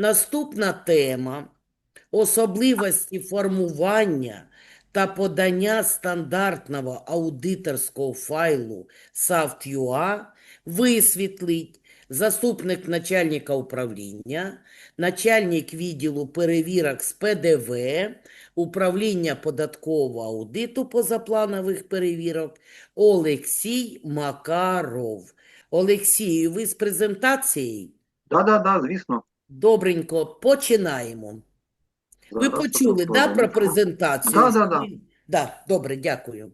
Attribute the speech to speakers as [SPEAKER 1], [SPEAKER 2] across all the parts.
[SPEAKER 1] Наступна тема особливості формування та подання стандартного аудиторського файлу SAFT.UA висвітлить заступник начальника управління, начальник відділу перевірок з ПДВ, управління податкового аудиту позапланових перевірок Олексій Макаров. Олексію, ви з презентацією?
[SPEAKER 2] Да, да, да, звісно.
[SPEAKER 1] Добренько, починаємо. Ви
[SPEAKER 2] Зараз
[SPEAKER 1] почули, да, про презентацію?
[SPEAKER 2] Да, да, да.
[SPEAKER 1] Да, добре, дякую.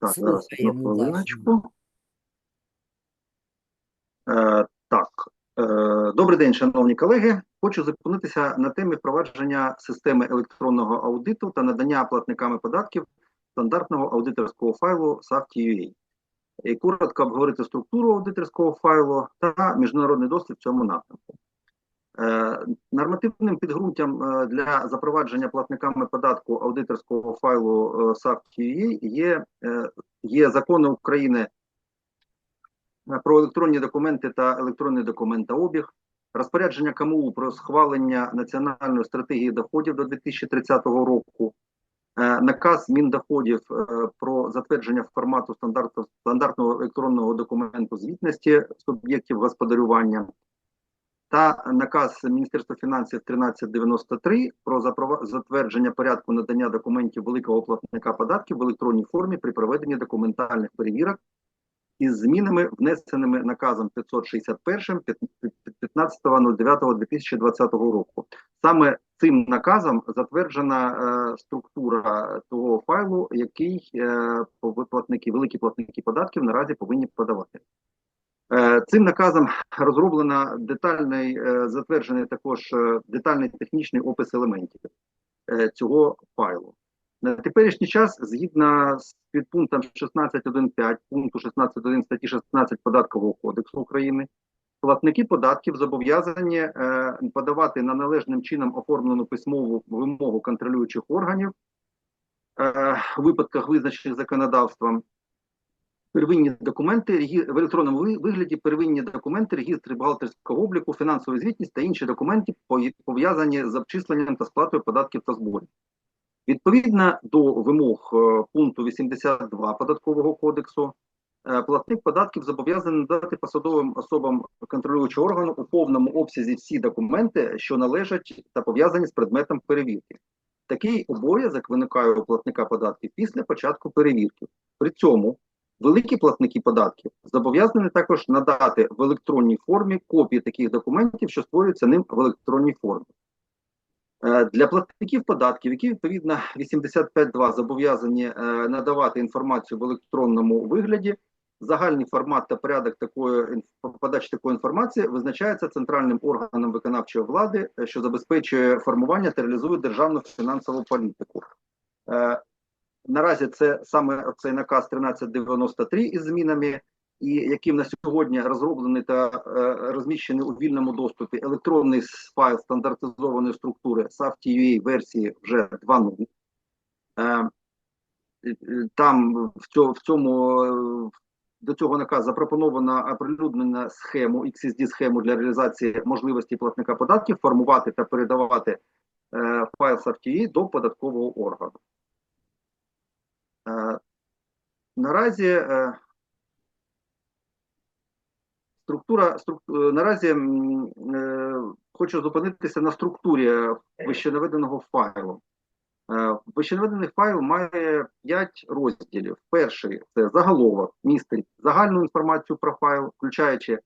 [SPEAKER 2] Так,
[SPEAKER 1] Слухаємо
[SPEAKER 2] хвилиночку. Е, так, е, добрий день, шановні колеги. Хочу зупинитися на темі впровадження системи електронного аудиту та надання платниками податків стандартного аудиторського файлу SAFT.UA. Коротко обговорити структуру аудиторського файлу та міжнародний досвід в цьому напрямку. Е, Нормативним підґрунтям е, для запровадження платниками податку аудиторського файлу е, SAFT.UA є, е, є закони України е, про електронні документи та електронний документообіг, розпорядження КМУ про схвалення національної стратегії доходів до 2030 року, е, наказ Міндоходів е, про затвердження формату стандарту, стандартного електронного документу звітності суб'єктів господарювання та наказ Міністерства фінансів 1393 про затвердження порядку надання документів великого платника податків в електронній формі при проведенні документальних перевірок із змінами, внесеними наказом 561 15.09.2020 року. Саме цим наказом затверджена е, структура того файлу, який е, платники, великі платники податків наразі повинні подавати. Е, Цим наказом розроблено детальний затверджений також детальний технічний опис елементів цього файлу. На теперішній час, згідно з підпунктом 16.1.5 пункту 16.1 статті 16 Податкового кодексу України, платники податків зобов'язані е, подавати на належним чином оформлену письмову вимогу контролюючих органів е, у випадках, визначених законодавством, первинні документи в електронному вигляді, первинні документи, регістри бухгалтерського обліку, фінансову звітність та інші документи, пов'язані з обчисленням та сплатою податків та зборів. Відповідно до вимог е, пункту 82 податкового кодексу, е, платник податків зобов'язаний надати посадовим особам контролюючого органу у повному обсязі всі документи, що належать та пов'язані з предметом перевірки. Такий обов'язок виникає у платника податків після початку перевірки. При цьому великі платники податків зобов'язані також надати в електронній формі копії таких документів, що створюються ним в електронній формі. Е, Для платників податків, які відповідно 85.2 зобов'язані е, надавати інформацію в електронному вигляді, загальний формат та порядок такої подачі такої інформації визначається центральним органом виконавчої влади, е, що забезпечує формування та реалізує державну фінансову політику. Е, Наразі це саме цей наказ 1393 із змінами, і яким на сьогодні розроблений та е, розміщений у вільному доступі електронний файл стандартизованої структури SAFT.UA версії вже 2.0. Е, е, Там в цьому, в цьому е, до цього наказу запропоновано оприлюднена схему, XSD схему для реалізації можливості платника податків формувати та передавати е, файл SAFT.UA до податкового органу. Е, Наразі е, структура струк- е, наразі е, хочу зупинитися на структурі вищенаведеного файлу. Е, Вищенаведений файл має 5 розділів. Перший це заголовок, містить загальну інформацію про файл, включаючи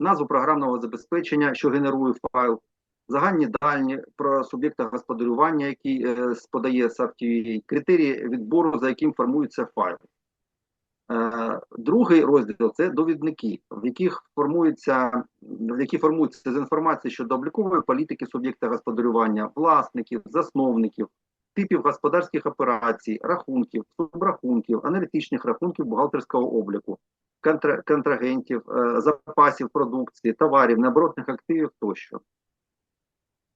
[SPEAKER 2] назву програмного забезпечення, що генерує файл, загальні дані про суб'єкта господарювання, який е, подає SAFT.UA, критерії відбору, за яким формується файл. Е, Другий розділ це довідники, в яких формується, в які формуються з інформації щодо облікової політики суб'єкта господарювання, власників, засновників, типів господарських операцій, рахунків, субрахунків, аналітичних рахунків бухгалтерського обліку, контра- контрагентів, е, запасів продукції, товарів, необоротних активів тощо.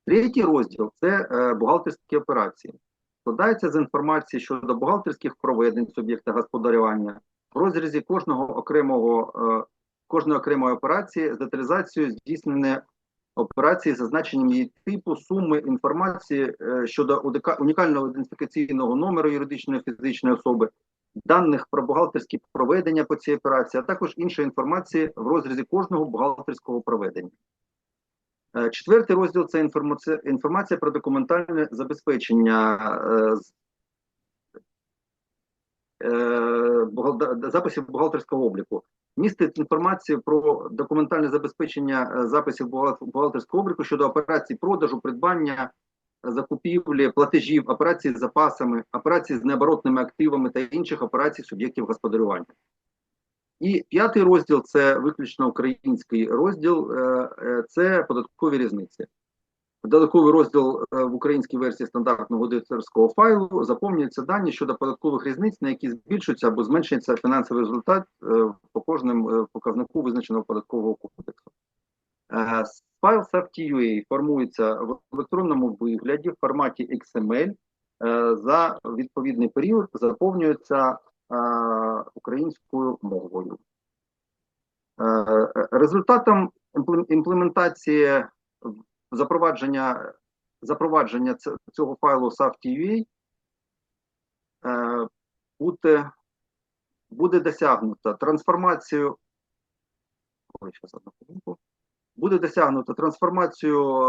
[SPEAKER 2] Третій розділ це е, бухгалтерські операції. Складається з інформації щодо бухгалтерських проведень суб'єкта господарювання, в розрізі кожного окремого, е, кожної окремої операції з деталізацією здійснене операції, зазначенням її типу, суми інформації е, щодо унікального ідентифікаційного номеру юридичної фізичної особи, даних про бухгалтерські проведення по цій операції, а також іншої інформації в розрізі кожного бухгалтерського проведення. Е, Четвертий розділ це інформація, про документальне забезпечення е, записів бухгалтерського обліку. Містить інформацію про документальне забезпечення е, записів бухгалтерського обліку щодо операцій продажу, придбання, е, закупівлі, платежів, операцій з запасами, операцій з необоротними активами та інших операцій суб'єктів господарювання. І п'ятий розділ це виключно український розділ, е, це податкові різниці. Додатковий розділ е, в українській версії стандартного аудиторського файлу заповнюються дані щодо податкових різниць, на які збільшується або зменшується фінансовий результат е, по кожному е, показнику визначеного податкового кодексу. Файл SAFT.UA формується в електронному вигляді в форматі XML. За відповідний період заповнюється українською мовою. Результатом імплементації запровадження, запровадження цього файлу SAFT.UA е, буде, буде досягнуто трансформацію. Ой. Буде досягнуто трансформацію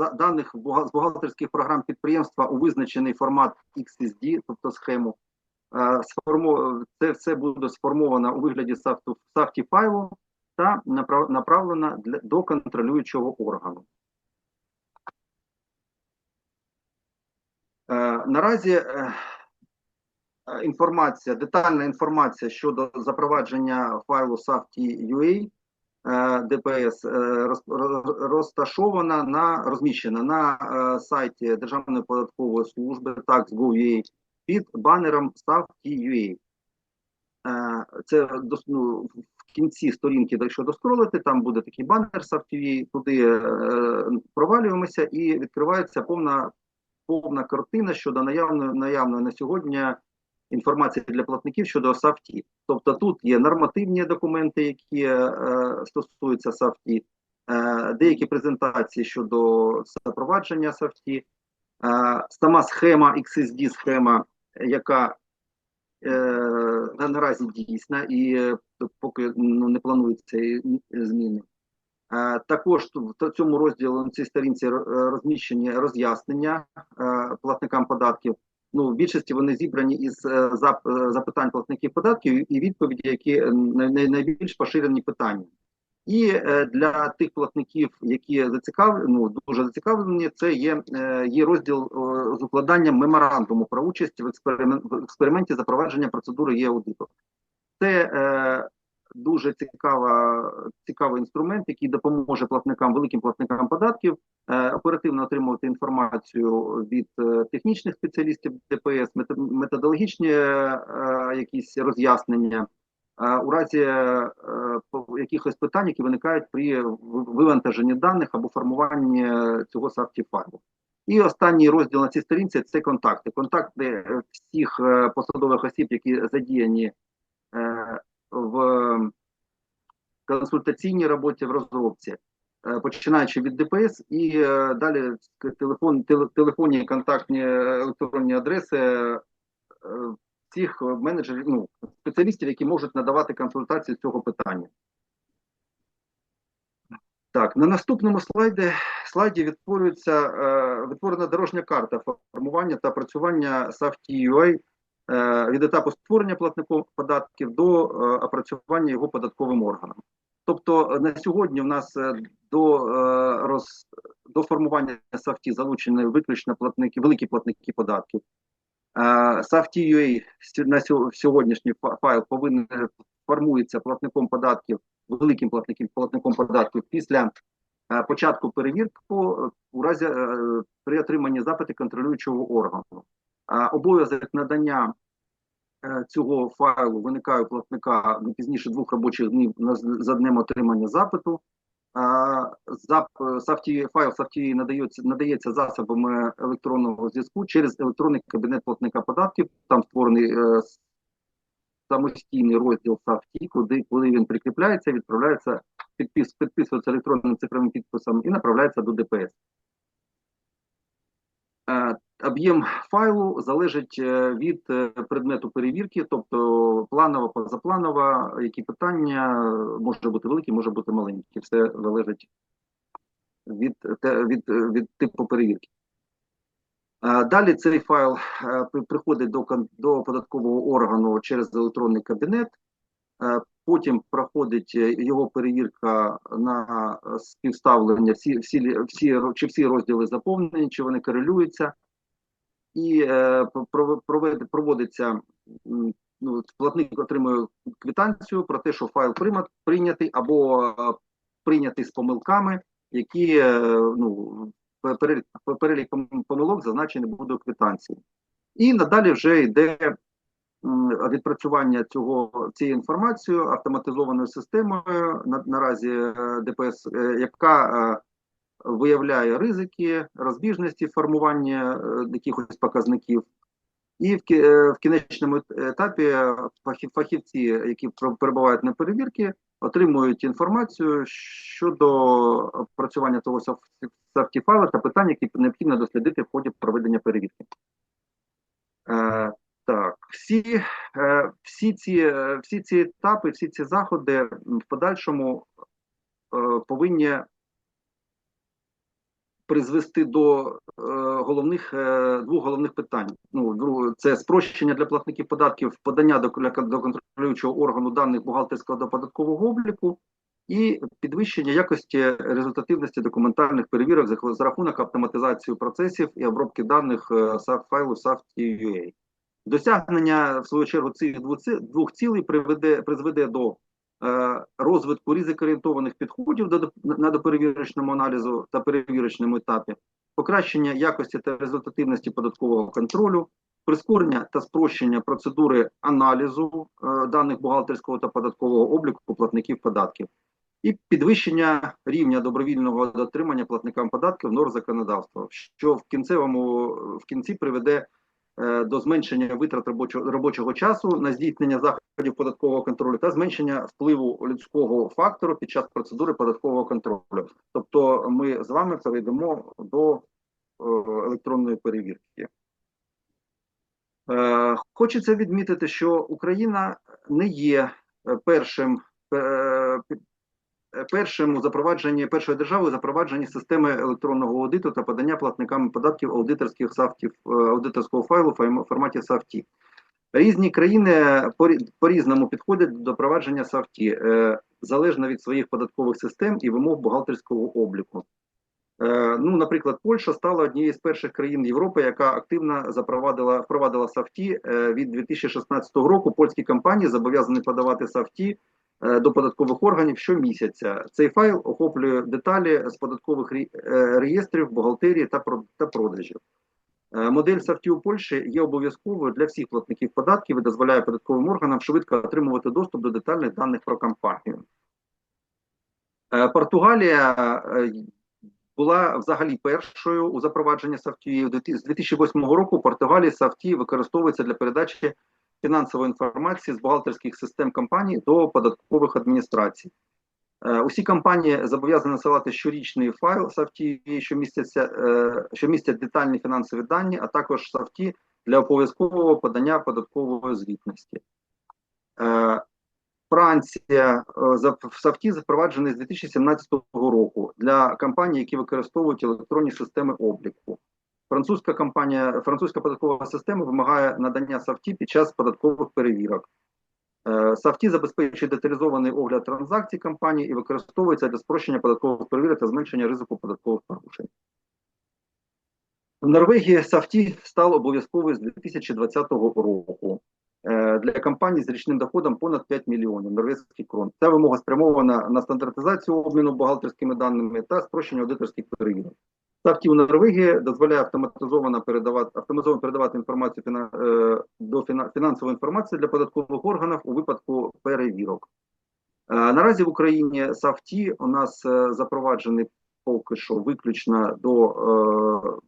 [SPEAKER 2] е, даних з бухгалтерських програм підприємства у визначений формат XSD, тобто схему. Е, Це все буде сформовано у вигляді SAFT SAFT файлу та направ- направлено до контролюючого органу. Наразі е, е, інформація, детальна інформація щодо запровадження файлу SAFT.UA е, ДПС е, роз- роз- розташована на розміщена на е, сайті Державної податкової служби tax.gov.ua під банером SAFT.UA. Е, Це ну, в кінці сторінки, якщо доскролити, там буде такий банер SAFT.UA, туди е, провалюємося і відкривається повна повна картина щодо наявної наявної на сьогодні інформації для платників щодо SAFT. Тобто тут є нормативні документи, які е, стосуються SAFT, е, деякі презентації щодо запровадження SAFT, е, сама схема XSD схема, яка е, наразі дійсна і е, поки ну, не планується зміни. Е, Також в цьому розділі на цій сторінці е, розміщені роз'яснення е, платникам податків. Ну, в більшості вони зібрані із зап- запитань платників податків і відповіді, які най- най- найбільш поширені питання. І для тих платників, які зацікавлені, ну дуже зацікавлені, це є, є розділ з укладанням меморандуму про участь в, експеримент, в експерименті запровадження процедури є аудиту. Це дуже цікава, цікавий інструмент, який допоможе платникам, великим платникам податків е, оперативно отримувати інформацію від е, технічних спеціалістів ДПС, мет- методологічні е, якісь роз'яснення. е, У разі е, якихось питань, які виникають при вивантаженні даних або формуванні цього SAFT файлу. І останній розділ на цій сторінці це контакти. Контакти всіх е, посадових осіб, які задіяні е, в консультаційній роботі в розробці, починаючи від ДПС і е, далі телефон, телефонні контактні електронні адреси е, всіх менеджерів, ну, спеціалістів, які можуть надавати консультації з цього питання. Так, на наступному слайді, слайді відтворюється е, відтворена дорожня карта формування та працювання SAFT.UA е, від етапу створення платником податків до е, опрацювання його податковим органом. Тобто е, на сьогодні в нас е, до, е, роз, до формування SAFT залучені виключно платники, великі платники податків. Е, SAFT.UA на сьо- сьогоднішній файл повинен е, формується платником податків, великим платником, платником податків після е, початку перевірки е, у разі е, при отриманні запиту контролюючого органу. Обов'язок надання е, цього файлу виникає у платника не пізніше двох робочих днів за днем отримання запиту. Зап, файл SAFT надається, надається засобами електронного зв'язку через електронний кабінет платника податків. Там створений е, самостійний розділ SAFT, куди, коли він прикріпляється, відправляється підпис, підписується електронним цифровим підписом і направляється до ДПС. Е, Об'єм файлу залежить е, від е, предмету перевірки, тобто планова, позапланова, які питання може бути великі, може бути маленькі. Все залежить від, від, е, від типу перевірки. Далі цей файл приходить до, до податкового органу через електронний кабінет. Потім проходить його перевірка на співставлення, всі, всі, всі, чи всі розділи заповнені, чи вони корелюються. І е, пров- проводиться, ну, платник отримує квитанцію про те, що файл прийнятий або е, прийнятий з помилками, які е, ну, пе- перелік, помилок зазначений буде у квитанції. І надалі вже йде відпрацювання цього цієї інформації автоматизованою системою на, наразі ДПС, яка виявляє ризики, розбіжності формування е, якихось показників. І в, е, кінечному етапі фахівці, які перебувають на перевірці, отримують інформацію щодо опрацювання того файла та питань, які необхідно дослідити в ході проведення перевірки. Е, так, всі, е, всі, ці, е, всі ці етапи, всі ці заходи в подальшому е, повинні призвести до е, головних е, двох головних питань. Ну, це спрощення для платників податків, подання до, до контролюючого органу даних бухгалтерського та податкового обліку і підвищення якості результативності документальних перевірок за, рахунок автоматизації процесів і обробки даних е, файлу SAFT.ua. Досягнення, в свою чергу, цих двох ці- двох цілей приведе, призведе до розвитку ризикоорієнтованих підходів на доперевірочному аналізу та перевірочному етапі, покращення якості та результативності податкового контролю, прискорення та спрощення процедури аналізу е, даних бухгалтерського та податкового обліку платників податків, і підвищення рівня добровільного дотримання платникам податків норм законодавства, що в кінцевому в кінці приведе е, до зменшення витрат робочого робочого часу на здійснення заходів податкового контролю та зменшення впливу людського фактору під час процедури податкового контролю. Тобто, ми з вами перейдемо до е, електронної перевірки. Е, Хочеться відмітити, що Україна не є е, першим е, е, першим у запровадженні першою державою у системи електронного аудиту та подання платниками податків аудиторських сафтів е, аудиторського файлу в форматі SAFT. Різні країни порі- по-різному підходять до провадження SAFT, е, залежно від своїх податкових систем і вимог бухгалтерського обліку. Ну, наприклад, Польща стала однією з перших країн Європи, яка активно запровадила впровадила. Е, Від 2016 року польські компанії зобов'язані подавати е, до податкових органів щомісяця. Цей файл охоплює деталі з податкових е, реєстрів, бухгалтерії та продажів. Е, Модель SAFT у Польщі є обов'язковою для всіх платників податків і дозволяє податковим органам швидко отримувати доступ до детальних даних про компанію. Е, Португалія е, була взагалі першою у запровадженні SAFT. З 2008 року в Португалії SAFT використовується для передачі фінансової інформації з бухгалтерських систем компаній до податкових адміністрацій. Е, Усі компанії зобов'язані насилати щорічний файл SAFT, що містяться, е, що містять детальні фінансові дані, а також SAFT для обов'язкового подання податкової звітності. Е, Франція в SAFT запроваджений з 2017 року для компаній, які використовують електронні системи обліку. Французька компанія, французька податкова система вимагає надання SAFT під час податкових перевірок. Е, SAFT забезпечує деталізований огляд транзакцій компанії і використовується для спрощення податкових перевірок та зменшення ризику податкових порушень. В Норвегії SAFT став обов'язковою з 2020 року е, для компаній з річним доходом понад 5 мільйонів норвезьких крон. Ця вимога спрямована на стандартизацію обміну бухгалтерськими даними та спрощення аудиторських перевірок. SAFT у Норвегії дозволяє автоматизовано передавати автоматизовано передавати інформацію фіна, е, до фіна, фінансової інформації для податкових органів у випадку перевірок. Е, наразі в Україні SAFT у нас е, запроваджений поки що виключно до е,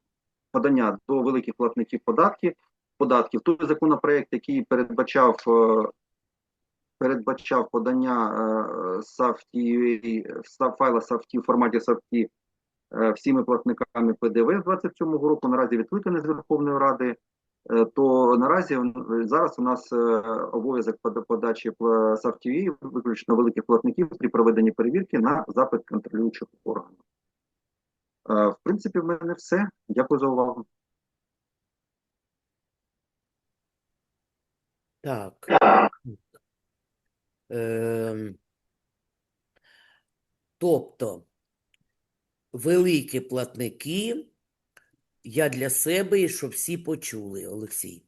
[SPEAKER 2] подання до великих платників податків. Податків той законопроект, який передбачав е, передбачав подання е, SAFTI, файла SAFTI в форматі SAFTI е, всіми платниками ПДВ з 27 року, наразі відкликаний з Верховної Ради, е, то наразі е, зараз у нас е, обов'язок пода- подачі SAFTI виключно великих платників при проведенні перевірки на запит контролюючих органів. Е, В принципі, в мене все. Дякую за увагу.
[SPEAKER 1] Так. Ем, тобто, великі платники, я для себе, і щоб всі почули, Олексій,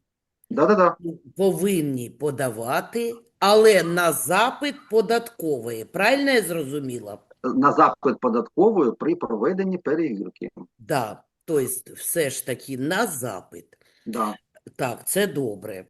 [SPEAKER 2] Да-да-да.
[SPEAKER 1] повинні подавати, але на запит податкової. Правильно я зрозуміла?
[SPEAKER 2] На запит податкової при проведенні перевірки.
[SPEAKER 1] Да, тобто, все ж таки на запит.
[SPEAKER 2] Да.
[SPEAKER 1] Так, це добре.